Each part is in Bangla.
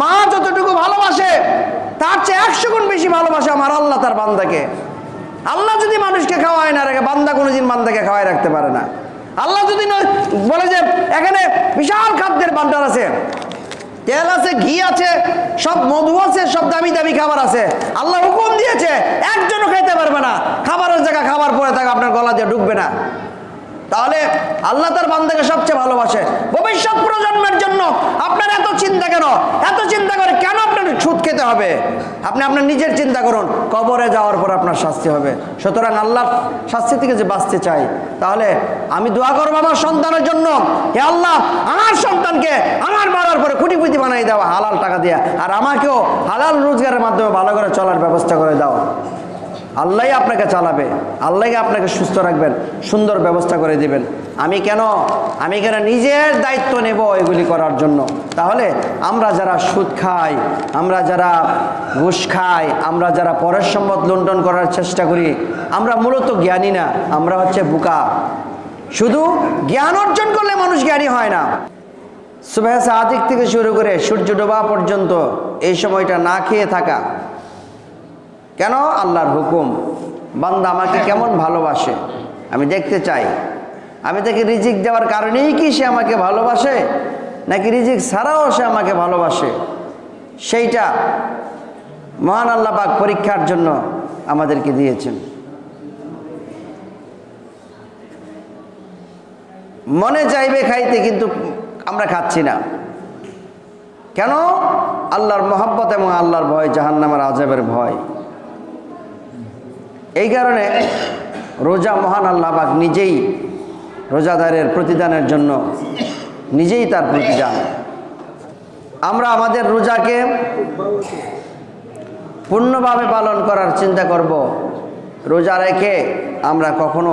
মা যতটুকু ভালোবাসে, তার চেয়ে একশো গুণ বেশি ভালোবাসে আমার আল্লাহ তার বান্দাকে। আল্লাহ যদি মানুষকে খাওয়ায় না রাখে, বান্দা কোনোদিন বান্দাকে খাওয়াই রাখতে পারে না। আল্লাহ যদি বলে যে এখানে বিশাল খাদ্যের বান্ডার আছে। তেল আছে, ঘি আছে, সব মধু আছে, সব দামি দামি খাবার আছে। আল্লাহ হুকুম দিয়েছে, একজনও খাইতে পারবে না। খাবারের জায়গা খাবার পরে থাকে আপনার গলা দিয়ে ঢুকবে না। তাহলে আল্লাহ তার বান্দাকে সবচেয়ে ভালোবাসে। ভবিষ্যৎ প্রজন্মের জন্য আপনার এত চিন্তা কেন? এত চিন্তা করে কেন আপনার সুদ খেতে হবে? আপনি আপনার নিজের চিন্তা করুন, কবরে যাওয়ার পর আপনার শাস্তি হবে। সুতরাং আল্লাহ শাস্তি থেকে যে বাঁচতে চাই, তাহলে আমি দোয়া করব আমার সন্তানের জন্য। হে আল্লাহ, আমার সন্তানকে আমার মারার পরে কুটিপুটি বানাই দাও, হালাল টাকা দিয়ে। আর আমাকেও হালাল রোজগারের মাধ্যমে ভালো করে চলার ব্যবস্থা করে দাও। আল্লাহ আপনাকে চালাবে আল্লাহ আপনাকে সুস্থ রাখবেন, সুন্দর ব্যবস্থা করে দিবেন। আমি কেন? আমি কেন নিজের দায়িত্ব নেব এগুলি করার জন্য? তাহলে আমরা যারা সুদ খাই, আমরা যারা ঘুষ খাই, আমরা যারা পরের সম্পদ লুণ্ঠন করার চেষ্টা করি, আমরা মূলত জ্ঞানী না, আমরা হচ্ছে বুকা। শুধু জ্ঞান অর্জন করলে মানুষ জ্ঞানী হয় না। সুবেহ সাদিক থেকে শুরু করে সূর্য ডোবা পর্যন্ত এই সময়টা না খেয়ে থাকা। কেন আল্লাহর হুকুম? বান্দা আমাকে কেমন ভালোবাসে? আমি দেখতে চাই। আমি তাকে রিজিক দেওয়ার কারণেই কি সে আমাকে ভালোবাসে? নাকি রিজিক ছাড়াও সে আমাকে ভালোবাসে? সেইটা মহান আল্লাহ পাক পরীক্ষার জন্য আমাদেরকে দিয়েছেন। মনে চাইবে খাইতে, কিন্তু আমরা খাচ্ছি না। কেন? আল্লাহর মহাব্বত এবং আল্লাহর ভয় জাহান্নামের আজাবের ভয়। এই কারণে রোজা মহান আল্লাহ পাক নিজেই রোজাদারের প্রতিদানের জন্য নিজেই তার প্রতিদান। আমরা আমাদের রোজাকে পূর্ণভাবে পালন করার চিন্তা করব। রোজা রেখে আমরা কখনো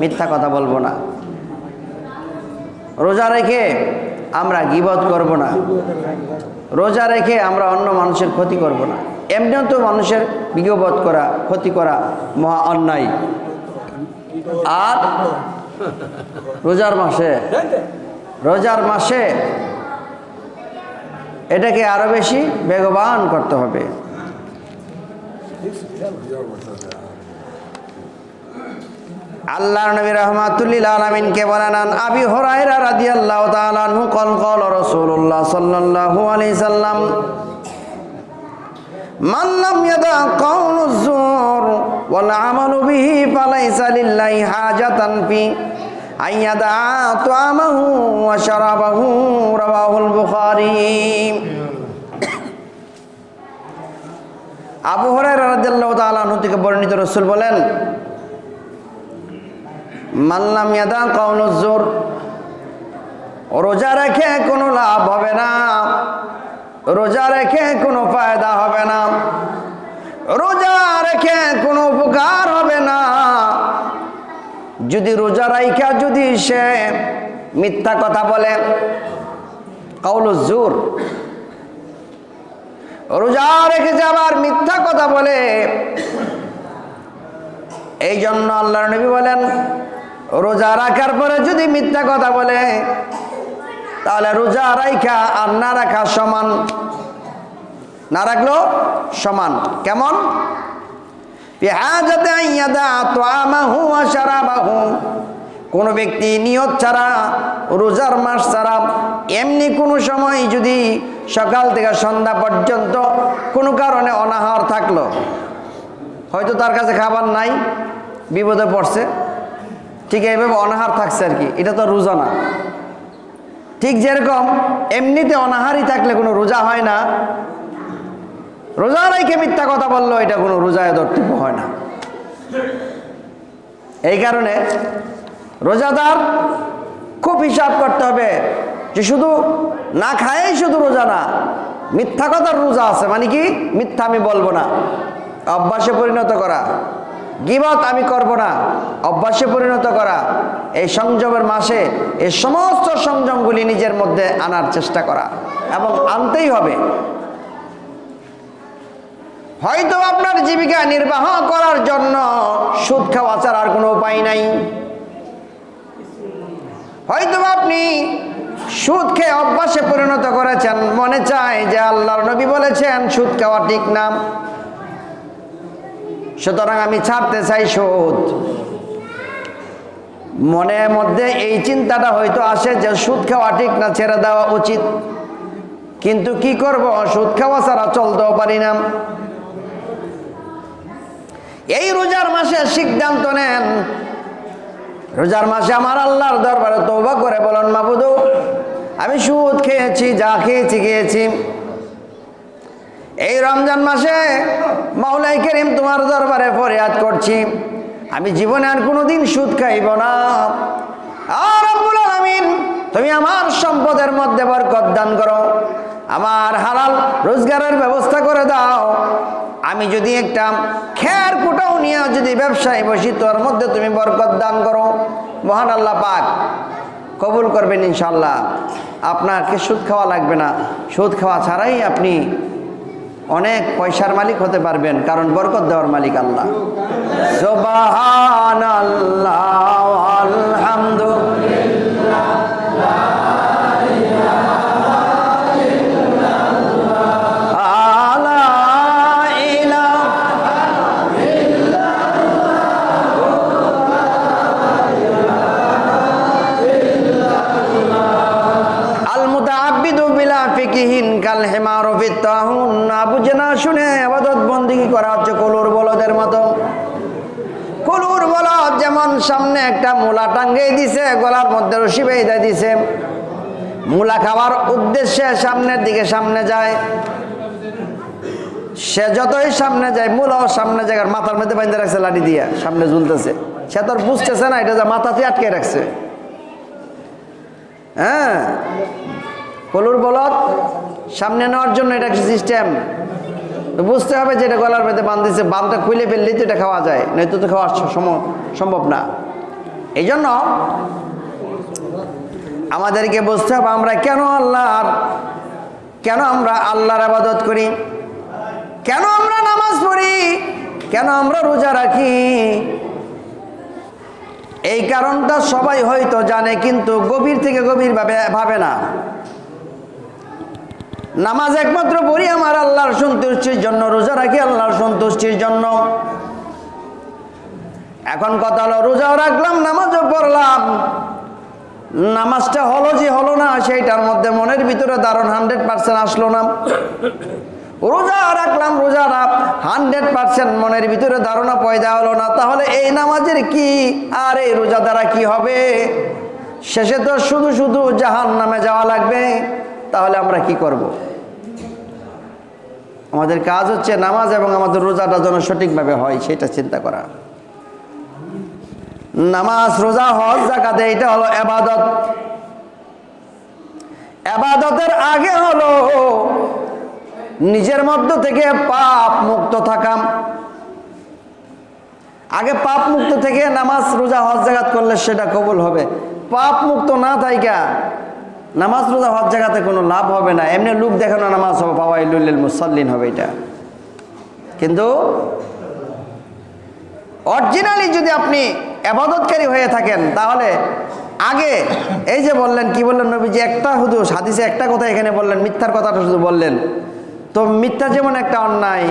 মিথ্যা কথা বলব না। রোজা রেখে আমরা গিবত করব না। রোজা রেখে আমরা অন্য মানুষের ক্ষতি করব না। এমনিও তো মানুষের বিজ্ঞবোধ করা, ক্ষতি করা মহা অন্যায়। আর রোজার মাসে রোজার মাসে এটাকে আরও বেশি বেগবান করতে হবে। আল্লাহ নবী রহমাতুল্লিল আলমিনকে বলেন আবি হরাইরা রাদিয়াল্লাহু তাআলা আনহু কল কল রাসূলুল্লাহ সাল্লাল্লাহু আলাইহি সাল্লাম মাল্লাম ইয়াদা কাউলুজ জুর ওয়াল আমালু বিহি ফালাইসা লিল্লাহি হাজাতান ফি আইয়াদা তুআমাহু ওয়া শারাবাহু, রাওয়াহুল বুখারী। আবু হরাইরা রাদিয়াল্লাহু তাআলা আনহু থেকে বর্ণিত রসুল বলেন মাল্লাম ইয়াদা কাউলুজ জোর রোজা রেখে কোনো লাভ হবে না। রোজা রেখে কোনো ফায়দা হবে না। রোজা রেখে কোনো উপকার হবে না। যদি রোজা রাইখা যদি সে মিথ্যা কথা বলে কৌলজোর রোজা রেখেছে আবার মিথ্যা কথা বলে এই জন্য আল্লাহ নবী বলেন, রোজা রাখার পরে যদি মিথ্যা কথা বলে তাহলে রোজা রাইখা আর না রাখা সমান। না রাখল সমান। কেমন? কোনো ব্যক্তি নিয়ত ছাড়া, রোজার মাস ছাড়া, এমনি কোনো সময় যদি সকাল থেকে সন্ধ্যা পর্যন্ত কোনো কারণে অনাহার থাকল, হয়তো তার কাছে খাবার নাই, বিপদে পড়ছে। ঠিক এইভাবে অনাহার থাকছে আর কি। এটা তো রোজা না। ঠিক যেরকম, এমনিতে অনাহারই থাকলে কোনো রোজা হয় না। রোজা রাইকে মিথ্যা কথা বলল, এটা কোনো রোজায় দর্তব্য হয় না। এই কারণে রোজাদার খুব হিসাব করতে হবে যে শুধু না খায়েই শুধু রোজা না, মিথ্যা কথার রোজা আছে মানে কি? মিথ্যা আমি বলব না। অভ্যাসে পরিণত করা। গিবত আমি করব না, অভ্যাসে পরিণত করা। এই সংযমের মাসে এই সমস্ত সংযমগুলি নিজের মধ্যে আনার চেষ্টা করা এবং আনতেই হবে। হয়তো আপনার জীবিকা নির্বাহ করার জন্য সুদ খাওয়া ছাড়ার কোনো উপায় নাই। হয়তো আপনি সুদ খেয়ে অভ্যাসে পরিণত করেছেন, মনে চায় যে আল্লাহর নবী বলেছেন, সুদ খাওয়া ঠিক না। সুতরাং আমি ছাড়তে চাই সুদ। মনের মধ্যে এই চিন্তাটা হয়তো আসে যে সুদ খাওয়া ঠিক না, ছেড়ে দেওয়া উচিত। কিন্তু কি করব? সুদ খাওয়া ছাড়া চলতেও পারি না। এই রোজার মাসে সিদ্ধান্ত নেন। রোজার মাসে আমার আল্লাহর দরবারে তৌবা করে বলুন, মাবুদু, আমি সুদ খেয়েছি, যা খেয়েছি খেয়েছি। এই রমজান মাসে মাওলাই করিম তোমার দরবারে ফরিয়াদ করছি। আমি জীবনে আর কোনোদিন সুদ খাইব না। আর আব্বুল আলামিন, তুমি আমার সম্পদের মধ্যে বরকত দান করো। আমার হালাল রোজগারের ব্যবস্থা করে দাও। আমি যদি একটা খের কুটাও নিয়ে যদি ব্যবসায় বসি, তোর মধ্যে তুমি বরকত দান করো। মহান আল্লাহ পাক কবুল করবেন ইনশাল্লাহ আপনাকে সুদ খাওয়া লাগবে না। সুদ খাওয়া ছাড়াই আপনি অনেক পয়সার মালিক হতে পারবেন কারণ বরকত দেওয়ার মালিক আল্লাহ। আল্লাহ। সামনের দিকে সামনে যায়। সে যতই সামনে যায়, মূলাও সামনে জায়গার মাথার মধ্যে বাঁধে রাখছে লাঠি দিয়া, সামনে ঝুলতেছে। সে তো আর বুঝতেছে না, এটা যে মাথাতে আটকে রাখছে। হ্যাঁ? কলুর বলদ, সামনে নেওয়ার জন্য এটা একটা সিস্টেম বুঝতে হবে যে এটা গলার মধ্যে বাঁধতেছে বাঁধটা খুলে ফেললেই তো এটা খাওয়া যায়, নয়তো তো খাওয়া সম- সম্ভব না। এই জন্য আমাদেরকে বুঝতে হবে আমরা কেন আল্লাহর কেন আমরা আল্লাহর আবাদত করি? কেন আমরা নামাজ পড়ি? কেন আমরা রোজা রাখি? এই কারণটা সবাই হয়তো জানে, কিন্তু গভীর থেকে গভীর ভাবে ভাবে না। নামাজ একমাত্র পড়ি আমার আল্লাহর সন্তুষ্টির জন্য, রোজা রাখি আল্লাহর সন্তুষ্টির জন্য। এখন কথা হলো, রোজাও রাখলাম, নামাজও পড়লাম। নামাজটা হলো যে হলো না, সেইটার মধ্যে মনের ভিতরে দারুণ হান্ড্রেড পার্সেন্ট আসলো না। রোজা রাখলাম, রোজা রাখ, হান্ড্রেড পার্সেন্ট মনের ভিতরে ধারণা পয়দা হলো না, তাহলে এই নামাজের কি? আর এই রোজা দ্বারা কি হবে? শেষে তো শুধু শুধু জাহান নামে যাওয়া লাগবে, তাহলে আমরা কি করব। আমাদের কাজ হচ্ছে নামাজ এবং আমাদের রোজাটা যেন সঠিকভাবে হয়, সেটা চিন্তা করা। নামাজ, রোজা, হজ জাকাতে এটা হলো এবাদত। এবাদতের আগে হলো নিজের মধ্য থেকে পাপ মুক্ত থাকা। আগে পাপ মুক্ত থেকে নামাজ, রোজা, হজ জাগাত করলে সেটা কবুল হবে। পাপ মুক্ত না থাইকা নামাজ, রোজা, হজ জাগাতে কোনো লাভ হবে না। এমনি লোক দেখানো নামাজ হবে পাওয়াই লুল্লিল মুসল্লিন হবে এটা। কিন্তু অরিজিনালি যদি আপনি আবাদতকারী হয়ে থাকেন, তাহলে আগে এই যে বললেন, কি বললেন নবীজি? একটা শুধু হাদিসে একটা কথা এখানে বললেন, মিথ্যার কথাটা শুধু বললেন। তো মিথ্যা যেমন একটা অন্যায়,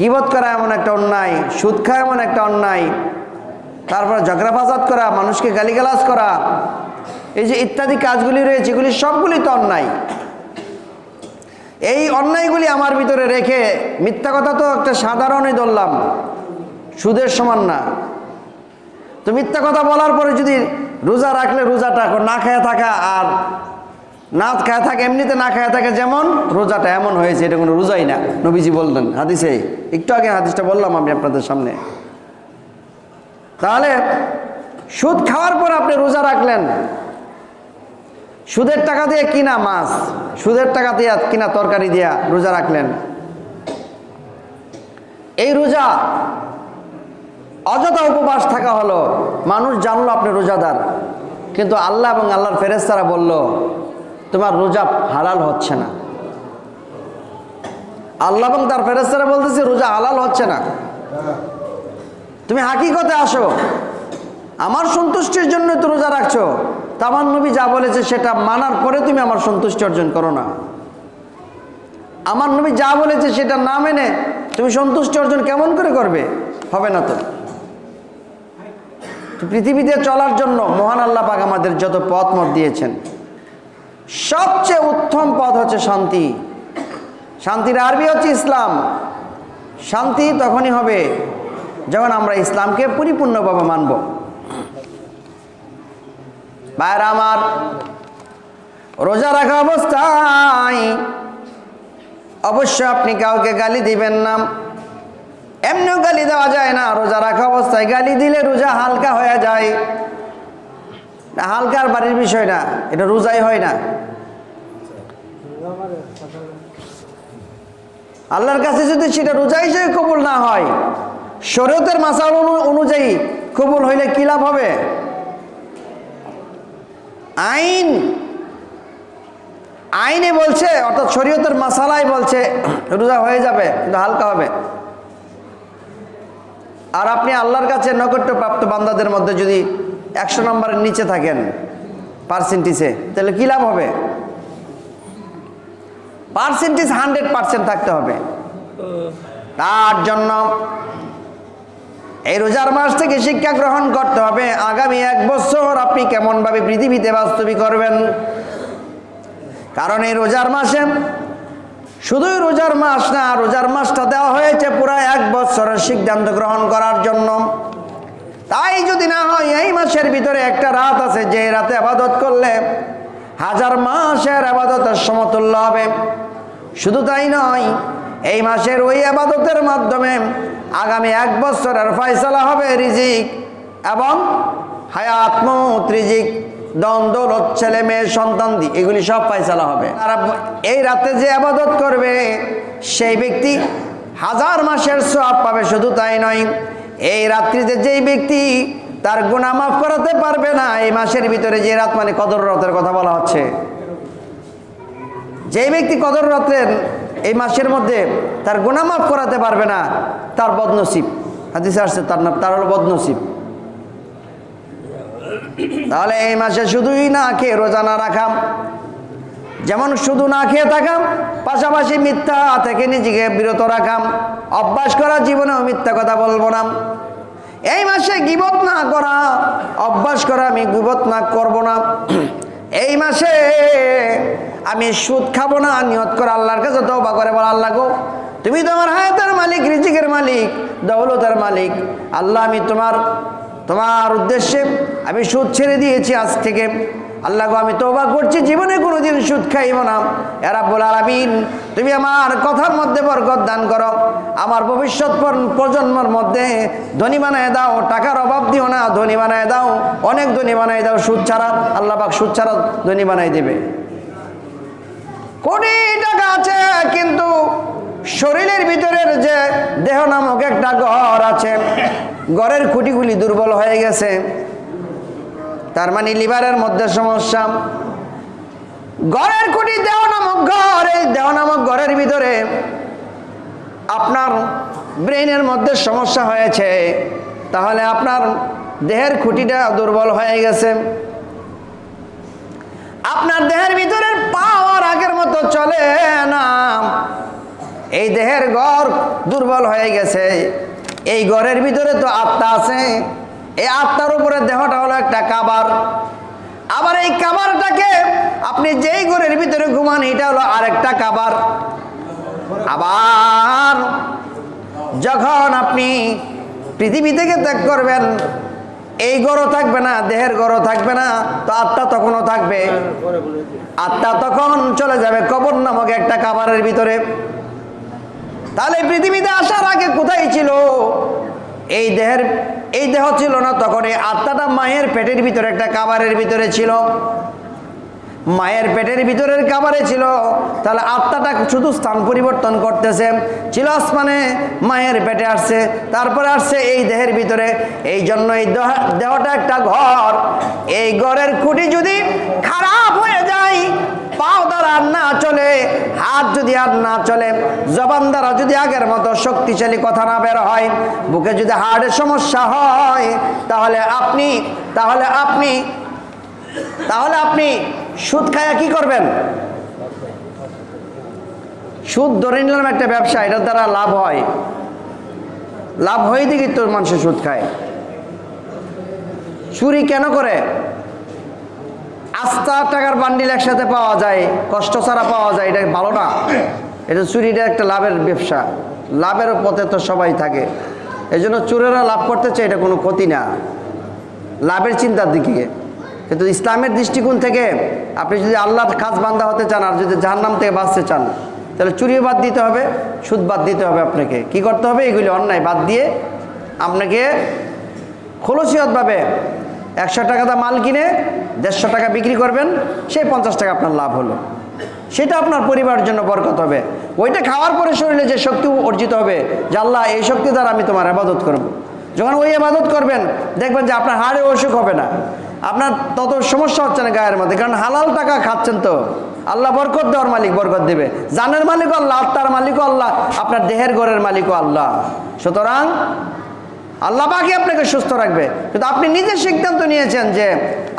গিবত করা এমন একটা অন্যায়, সুদ খাওয়া এমন একটা অন্যায়, তারপরে ঝগড়া ফাসাদ করা, মানুষকে গালিগালাজ করা, এই যে ইত্যাদি কাজগুলি রয়েছে, এগুলি সবগুলি তো অন্যায়। এই অন্যায়গুলি আমার ভিতরে রেখে মিথ্যা কথা তো একটা সাধারণই ধরলাম, সুদের সমান না। তো মিথ্যা কথা বলার পরে যদি রোজা রাখলে রোজাটা না খেয়ে থাকা আর না খেয়ে থাকে, এমনিতে না খেয়ে থাকে যেমন রোজাটা এমন হয়েছে, এটা কোনো রোজাই না। নবীজি বললেন হাদিসে, একটু আগে হাদিসটা বললাম আমি আপনাদের সামনে। তাহলে সুদ খাওয়ার পর আপনি রোজা রাখলেন। সুদের টাকা দিয়ে কিনা মাছ, সুদের টাকা দিয়ে কিনা তরকারি দিয়া রোজা রাখলেন। এই রোজা অযথা উপবাস থাকা হলো। মানুষ জানলো আপনি রোজাদার। কিন্তু আল্লাহ এবং আল্লাহর ফেরেস্তারা বলল, তোমার রোজা হালাল হচ্ছে না। আল্লাহ এবং তার ফেরেস্তারা বলতেছে, রোজা হালাল হচ্ছে না। তুমি হাকিকতে আসো। আমার সন্তুষ্টির জন্য তো রোজা রাখছো। তা আমার নবী যা বলেছে সেটা মানার পরে তুমি আমার সন্তুষ্টি অর্জন করো না। আমার নবী যা বলেছে সেটা না মেনে তুমি সন্তুষ্টি অর্জন কেমন করে করবে? হবে না তো। পৃথিবীতে চলার জন্য মহান আল্লাহ পাক আমাদের যত পথ মত দিয়েছেন, সবচেয়ে উত্তম পথ হচ্ছে শান্তি। শান্তির আরবি হচ্ছে ইসলাম। শান্তি তখনই হবে যখন আমরা ইসলামকে পরিপূর্ণভাবে মানব। ভাইরা আমার, রোজা রাখা অবস্থায় অবশ্যই আপনি কাউকে গালি দিবেন না। এমনিও গালি দেওয়া যায় না, রোজা রাখা অবস্থায়। গালি দিলে রোজা হালকা হয়ে যায়। হালকার বাড়ির বিষয় না, এটা রোজাই হয় না। আল্লাহর কাছে যদি সেটা রোজা হিসেবে কবুল না হয়, শরীয়তের মাসাল অনুযায়ী কবুল হইলে কি লাভ হবে? আইন, আইনে বলছে, অর্থাৎ শরীয়তের মাসালাই বলছে, রোজা হয়ে যাবে, কিন্তু হালকা হবে। আর আপনি আল্লাহর কাছে নৈকট্য প্রাপ্ত বান্দাদের মধ্যে যদি একশো নম্বরের নিচে থাকেন পার্সেন্টেজে, তাহলে কী লাভ হবে? পার্সেন্টেজ হান্ড্রেড পার্সেন্ট থাকতে হবে। তার জন্য এই রোজার মাস থেকে শিক্ষা গ্রহণ করতে হবে। আগামী এক বছর আপনি কেমনভাবে পৃথিবীতে বাস্তবিক করবেন? কারণ এই রোজার মাসে শুধুই রোজার মাস না, রোজার মাসটা দেওয়া হয়েছে পুরো এক বছরের সিদ্ধান্ত গ্রহণ করার জন্য। তাই যদি না হয়, এই মাসের ভিতরে একটা রাত আছে যে রাতে আবাদত করলে হাজার মাসের আবাদতের সমতুল্য হবে। শুধু তাই নয়, এই মাসের ওই আবাদতের মাধ্যমে আগামী এক বছরের ফয়সালা হবে রিজিক এবং হায়াত মৌত রিজিক দ্বন্দ্ব ছেলে মেয়ে, সন্তান দি, এগুলি সব ফয়সালা হবে। আর এই রাতে যে আবাদত করবে, সেই ব্যক্তি হাজার মাসের সব পাবে, শুধু তাই নয়, এই রাত্রিতে যেই ব্যক্তি তার গুণা মাফ করাতে পারবে না, এই মাসের ভিতরে যে রাত মানে কদর রাতের কথা বলা হচ্ছে। যেই ব্যক্তি কদর রাত্রের এই মাসের মধ্যে তার গুণা মাফ করাতে পারবে না, তার বদনসিব। হাদিসে আসছে, তার নাম তার হলো বদনসিব। তাহলে এই মাসে শুধুই না খেয়ে রোজা না রাখাম যেমন শুধু না খেয়ে থাকাম পাশাপাশি মিথ্যা থেকে নিজেকে বিরত রাখাম অভ্যাস করা জীবনেও মিথ্যা কথা বলব না। এই মাসে গিবত না করা, অভ্যাস করা আমি গিবত না করব না। এই মাসে আমি সুদ খাব না, নিয়ত করে আল্লাহর কাছে তওবা করে বল, আল্লাহ গো, তুমি তোমার হায়াতের মালিক, রিজিকের মালিক, দৌলতের মালিক। আল্লাহ, আমি তোমার তোমার উদ্দেশ্যে আমি সুদ ছেড়ে দিয়েছি আজ থেকে। আল্লাহ আমি তোবা করছি, জীবনে কোনোদিন সুদ খাইব না। এরা বলে আলামিন, তুমি আমার কথার মধ্যে বরকত দান করো। আমার ভবিষ্যৎ প্রজন্মের মধ্যে ধনী বানায় দাও, টাকার অভাব দিও না। ধনী বানায় দাও, অনেক ধনী বানায় দাও, সুদ ছাড়া, আল্লাহ পাক সুদ ছাড়া ধনী বানাই দেবে। কোটি টাকা আছে, কিন্তু শরীরের ভিতরের যে দেহ নামক একটা ঘর আছে ঘরের খুঁটিগুলি দুর্বল হয়ে গেছে। তার মানে লিভারের মধ্যে সমস্যা। ঘরের খুঁটি দেহ নামক ঘর এই দেহ নামক ঘরের ভিতরে আপনার ব্রেনের মধ্যে সমস্যা হয়েছে। তাহলে আপনার দেহের খুঁটিটা দুর্বল হয়ে গেছে। আপনার দেহের ভিতরের পাওয়ার আগের মতো চলে না। এই দেহের গড় দুর্বল হয়ে গেছে। এই ঘরের ভিতরে তো আত্মা আছে। এই আত্মার উপরে দেহটা হলো একটা কাবার আবার এই কাবারটাকে আপনি যেই ঘরের ভিতরে ঘুমান, এটা হলো আরেকটা কাবার আবার যখন আপনি পৃথিবী থেকে ত্যাগ করবেন, এই গরও থাকবে না, দেহের গরও থাকবে না, তো আত্মা তখনও থাকবে। আত্মা তখন চলে যাবে কবর নামক একটা কাবারের ভিতরে। তাহলে পৃথিবীতে আসার আগে কোথায় ছিল? এই দেহের, এই দেহ ছিল না, তখন এই আত্মাটা মায়ের পেটের ভিতরে, একটা কাবারের ভিতরে ছিল। মায়ের পেটের ভিতরের কাবারে ছিল। তাহলে আত্মাটা শুধু স্থান পরিবর্তন করতেছে। ছিল আসমানে, মায়ের পেটে আসছে। তারপরে আসছে এই দেহের ভিতরে। এই জন্য এই দেহ- দেহটা একটা ঘর। এই ঘরের খুঁটি যদি খারাপ হয়ে যায় পাও দ্বারা আর না চলে, হাত যদি আর না চলে, জবান দ্বারা যদি আগের মতো শক্তিশালী কথা না বের হয়, বুকে যদি হার্টের সমস্যা হয়, তাহলে আপনি তাহলে আপনি তাহলে আপনি সুদ খায়া কি করবেন? সুদ ধরে নিলাম একটা ব্যবসা, এটার দ্বারা লাভ হয়। লাভ হয়ে দেখি তোর মানুষের সুদ খায়। চুরি কেন করে? আস্থা টাকার বান্ডিল একসাথে পাওয়া যায়, কষ্ট ছাড়া পাওয়া যায়, এটা ভালো না। এটা চুরিটা একটা লাভের ব্যবসা। লাভের পথে তো সবাই থাকে। এই জন্য চোরেরা লাভ করতে চায়, এটা কোনো ক্ষতি না। লাভের চিন্তার দিকে। কিন্তু ইসলামের দৃষ্টিকোণ থেকে আপনি যদি আল্লাহর খাস বান্দা হতে চান, আর যদি জাহান্নাম থেকে বাঁচতে চান, তাহলে চুরিও বাদ দিতে হবে, সুদ বাদ দিতে হবে আপনাকে। কি করতে হবে? এগুলি অন্যায় বাদ দিয়ে আপনাকে খোলসিয়তভাবে একশো টাকাটা মাল কিনে দেড়শো টাকা বিক্রি করবেন, সেই পঞ্চাশ টাকা আপনার লাভ হলো। সেটা আপনার পরিবারের জন্য বরকত হবে। ওইটা খাওয়ার পরে শরীরে যে শক্তি অর্জিত হবে, যে আল্লাহ এই শক্তি দ্বারা আমি তোমার আবাদত করব। যখন ওই আবাদত করবেন, দেখবেন যে আপনার হাড়ে অসুখ হবে না। আপনার তত সমস্যা হচ্ছে না গায়ের মধ্যে, কারণ হালাল টাকা খাচ্ছেন তো। আল্লাহ বরকত দেওয়ার মালিক বরকত দেবে। জানের মালিকও আল্লাহ, আত্মার মালিকও আল্লাহ, আপনার দেহের ঘরের মালিকও আল্লাহ। সুতরাং আল্লাহ পাকি আপনাকে সুস্থ রাখবে। কিন্তু আপনি নিজে সিদ্ধান্ত নিয়েছেন যে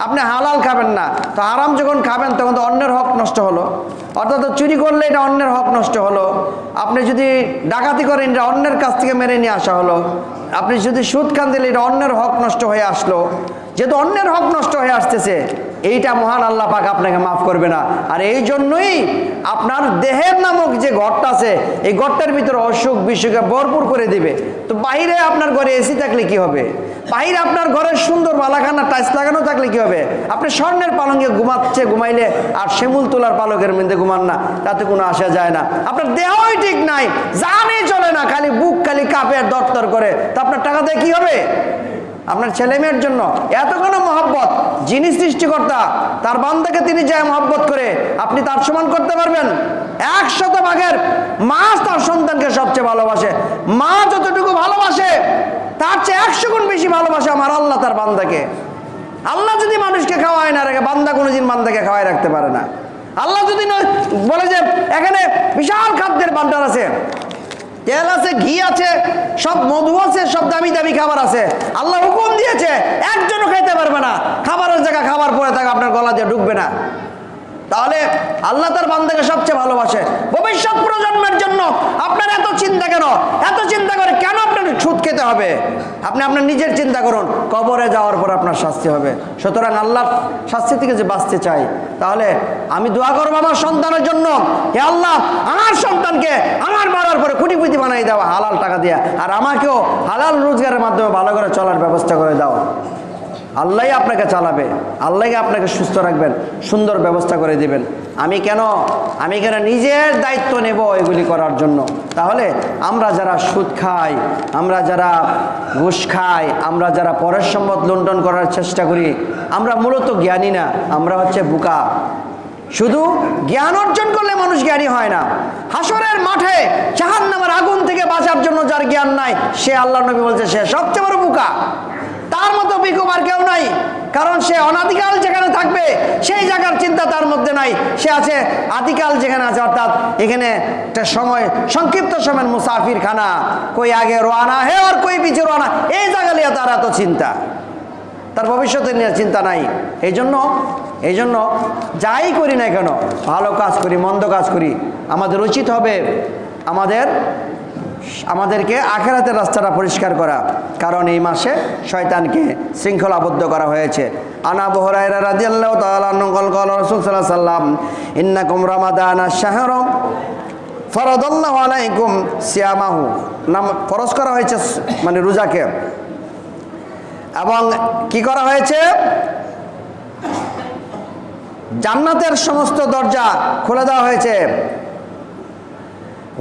আপনি হালাল খাবেন না, তো আরাম যখন খাবেন তখন তো অন্যের হক নষ্ট হলো। অর্থাৎ চুরি করলে এটা অন্যের হক নষ্ট হলো। আপনি যদি ডাকাতি করেন, এটা অন্যের কাছ থেকে মেরে নিয়ে আসা হলো। আপনি যদি সুদ খান দিলে এটা অন্যের হক নষ্ট হয়ে আসলো। যেহেতু অন্যের হক নষ্ট হয়ে আসতেছে এইটা মহান আল্লাহ পাক আপনাকে মাফ করবে না। আর এই জন্যই আপনার দেহের নামক যে ঘরটা আছে, এই ঘরটার ভিতরে অসুখ বিসুখে ভরপুর করে দিবে। তো বাইরে আপনার ঘরে এসি থাকলে কি হবে? বাইরে আপনার ঘরের সুন্দর বালাখানা টাইলস লাগানো থাকলে কি হবে? আপনি স্বর্ণের পালঙ্কে ঘুমাচ্ছে, ঘুমাইলে আর শিমুল তোলার পালকের মধ্যে ঘুমান না, তাতে কোনো আসা যায় না। আপনার দেহই ঠিক নাই জানে চলে না, খালি বুক খালি কাঁপে আর দরতর করে। তা আপনার টাকা দিয়ে কি হবে? আপনার ছেলে মেয়ের জন্য এত কোনো মহব্বত, যিনি সৃষ্টিকর্তা, তার বান্দাকে তিনি যায় মহব্বত করে, আপনি তার সমান করতে পারবেন? একশত ভাগের মা তার সন্তানকে সবচেয়ে ভালোবাসে। মা যতটুকু ভালোবাসে, তার চেয়ে একশো গুণ বেশি ভালোবাসে আমার আল্লাহ তার বান্দাকে। আল্লাহ যদি মানুষকে খাওয়ায় না রাখে, বান্দা কোনোদিন বান্দাকে খাওয়াই রাখতে পারে না। আল্লাহ যদি বলে যে, এখানে বিশাল খাদ্যের বান্ডার আছে। তেল আছে, ঘি আছে, সব মধু আছে, সব দামি দামি খাবার আছে। আল্লাহ দিয়েছে, একজনও খাইতে পারবে না। খাবারের জায়গা খাবার পরে থাকে, আপনার গলা দিয়ে ঢুকবে না। তাহলে আল্লাহ তার বান্দাকে সবচেয়ে ভালোবাসে। ভবিষ্যৎ প্রজন্মের জন্য আপনার এত চিন্তা কেন? এত চিন্তা করে কেন আপনার সুদ খেতে হবে? আপনি আপনার নিজের চিন্তা করুন, কবরে যাওয়ার পর আপনার শাস্তি হবে। সুতরাং আল্লাহ শাস্তি থেকে যে বাঁচতে চাই, তাহলে আমি দোয়া করব আমার সন্তানের জন্য। হে আল্লাহ, আমার সন্তানকে আমার মারার পরে কুটিপুটি বানাই দেওয়া হালাল টাকা দিয়া। আর আমাকেও হালাল রোজগারের মাধ্যমে ভালো করে চলার ব্যবস্থা করে দাও। আল্লাহই আপনাকে চালাবে আল্লাহই আপনাকে সুস্থ রাখবেন, সুন্দর ব্যবস্থা করে দিবেন। আমি কেন? আমি কেন নিজের দায়িত্ব নেব এগুলি করার জন্য? তাহলে আমরা যারা সুদ খাই, আমরা যারা ঘুষ খাই, আমরা যারা পরের সম্পদ লুণ্ঠন করার চেষ্টা করি, আমরা মূলত জ্ঞানী না, আমরা হচ্ছে বুকা। শুধু জ্ঞান অর্জন করলে মানুষ জ্ঞানী হয় না। হাসরের মাঠে জাহান নামের আগুন থেকে বাঁচার জন্য যার জ্ঞান নাই, সে আল্লাহ নবী বলছে, সে সবচেয়ে বড় বুকা। তার মতো বিকুব আর কেউ নাই। কারণ সে অনাদিকাল যেখানে থাকবে, সেই জায়গার চিন্তা তার মধ্যে নাই। সে আছে আদিকাল যেখানে আছে, অর্থাৎ এখানে একটা সময়, সংক্ষিপ্ত সময়ের মুসাফির খানা কই আগে রোয়ানা, হে আর কই পিছু রোয়ানা, এই জায়গা নিয়ে তার এত চিন্তা। তার ভবিষ্যতের নিয়ে চিন্তা নাই। এই জন্য এই জন্য যাই করি না কেন, ভালো কাজ করি, মন্দ কাজ করি। আমাদের উচিত হবে আমাদের আমাদেরকে আখেরাতের রাস্তাটা পরিষ্কার করা। কারণ এই মাসে শয়তানকে শৃঙ্খলাবদ্ধ করা হয়েছে। আনা বহরাইরা রাদিয়াল্লাহু তাআলা নকল কল রাসূল আলাইহি সাল্লাম ইন্নাকুম রামাদানা শাহরম ফরদাল্লাহু আলাইকুম সিয়ামাহু। নাম ফরজ করা হয়েছে মানে রোজাকে। এবং কি করা হয়েছে? জান্নাতের সমস্ত দরজা খুলে দেওয়া হয়েছে।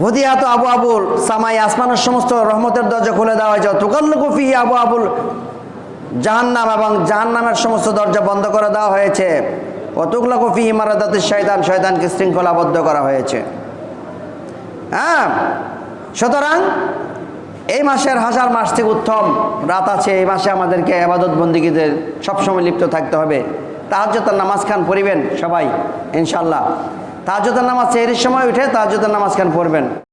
হুদিয়াত আবু আবুল সামাই আসমানের সমস্ত রহমতের দরজা খুলে দেওয়া হয়েছে। তুকাল্লুকুফি আবু আবুল জাহান্নাম এবং জাহান্নামের সমস্ত দরজা বন্ধ করে দেওয়া হয়েছে। অতুকলাকুফি ইমারাদাতের শয়তান শয়তানকে শৃঙ্খলাবদ্ধ করা হয়েছে। হ্যাঁ সুতরাং এই মাসের হাজার মাস থেকে উত্তম রাত আছে, এই মাসে আমাদেরকে আবাদত বন্দিগীদের সবসময় লিপ্ত থাকতে হবে। তাহাজ্যতার নামাজ খান পড়িবেন সবাই ইনশাল্লাহ তাহাজ্যতার নামাজ এর সময় উঠে তাহাজ্যতার নামাজ খান পড়বেন?